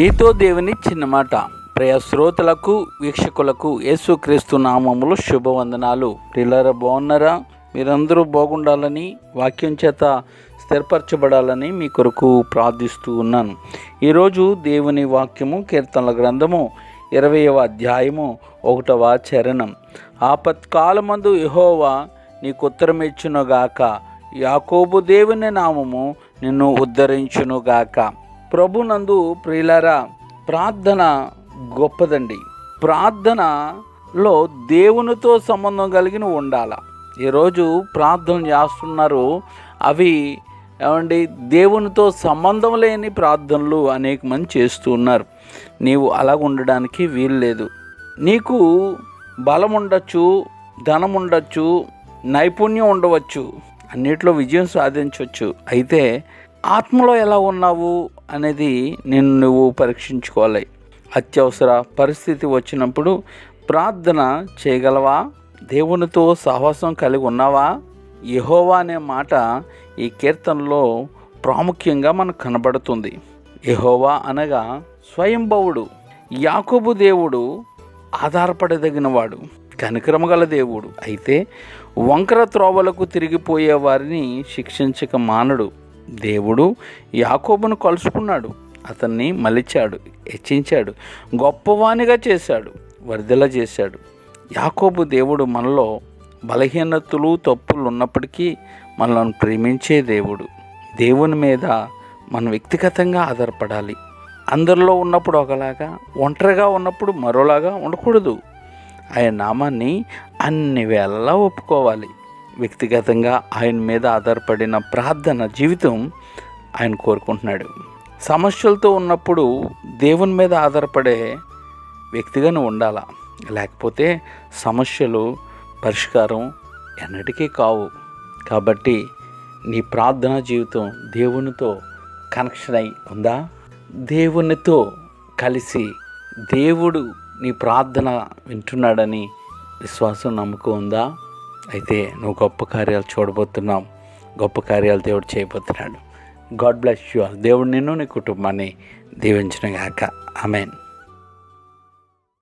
నీతో దేవుని చిన్న మాట. ప్రియ శ్రోతలకు వీక్షకులకు యేసుక్రీస్తు నామములు శుభవందనాలు. పిల్లర బాగున్నారా? మీరందరూ బాగుండాలని వాక్యం చేత స్థిరపరచబడాలని మీ కొరకు ప్రార్థిస్తూ ఉన్నాను. ఈరోజు దేవుని వాక్యము కీర్తనల గ్రంథము ఇరవయవ అధ్యాయము ఒకటవ చరణం. ఆపత్కాలమందు యహోవా నీకు ఉత్తరమిచ్చునుగాక యాకోబు దేవుని నామము నిన్ను ఉద్ధరించునుగాక. ప్రభునందు ప్రియులారా ప్రార్థన గొప్పదండి. ప్రార్థనలో దేవునితో సంబంధం కలిగిన ఉండాల. ఈరోజు ప్రార్థన చేస్తున్నారు. అవి ఏమండి? దేవునితో సంబంధం లేని ప్రార్థనలు అనేక మంది చేస్తూ ఉన్నారు. నీవు అలా ఉండడానికి వీలు లేదు. నీకు బలం ఉండొచ్చు ధనం ఉండొచ్చు నైపుణ్యం ఉండవచ్చు అన్నిట్లో విజయం సాధించవచ్చు. అయితే ఆత్మలో ఎలా ఉన్నావు అనేది నేను నువ్వు పరీక్షించుకోవాలి. అత్యవసర పరిస్థితి వచ్చినప్పుడు ప్రార్థన చేయగలవా? దేవునితో సహవాసం కలిగి ఉన్నావా? యహోవా అనే మాట ఈ కీర్తనలో ప్రాముఖ్యంగా మనకు కనబడుతుంది. యహోవా అనగా స్వయంభవుడు యాకోబు దేవుడు ఆధారపడదగినవాడు కనికరమగల దేవుడు. అయితే వంకర త్రోవలకు తిరిగిపోయే వారిని శిక్షించక మానడు. దేవుడు యాకోబును కలుసుకున్నాడు. అతన్ని మలిచాడు హెచ్చించాడు గొప్పవానిగా చేశాడు వరదల చేశాడు. యాకోబు దేవుడు మనలో బలహీనతలు తప్పులు ఉన్నప్పటికీ మనల్ని ప్రేమించే దేవుడు. దేవుని మీద మనం వ్యక్తిగతంగా ఆధారపడాలి. అందరిలో ఉన్నప్పుడు ఒకలాగా ఒంటరిగా ఉన్నప్పుడు మరోలాగా ఉండకూడదు. ఆయన నామాన్ని అన్ని వేళలా ఒప్పుకోవాలి. వ్యక్తిగతంగా ఆయన మీద ఆధారపడిన ప్రార్థన జీవితం ఆయన కోరుకుంటున్నాడు. సమస్యలతో ఉన్నప్పుడు దేవుని మీద ఆధారపడే వ్యక్తిగానే నువ్వు ఉండాలా? లేకపోతే సమస్యలు పరిష్కారం ఎన్నటికీ కావు. కాబట్టి నీ ప్రార్థనా జీవితం దేవునితో కనెక్షన్ అయి ఉందా? దేవునితో కలిసి దేవుడు నీ ప్రార్థన వింటున్నాడని విశ్వాసం నమ్మకం ఉందా? అయితే నువ్వు గొప్ప కార్యాలు చూడబోతున్నావు. గొప్ప కార్యాలు దేవుడు చేయబోతున్నాడు. గాడ్ బ్లెస్ యు దేవుడు నిన్ను నీ కుటుంబాన్ని దీవించిన గాక. ఆమెన్.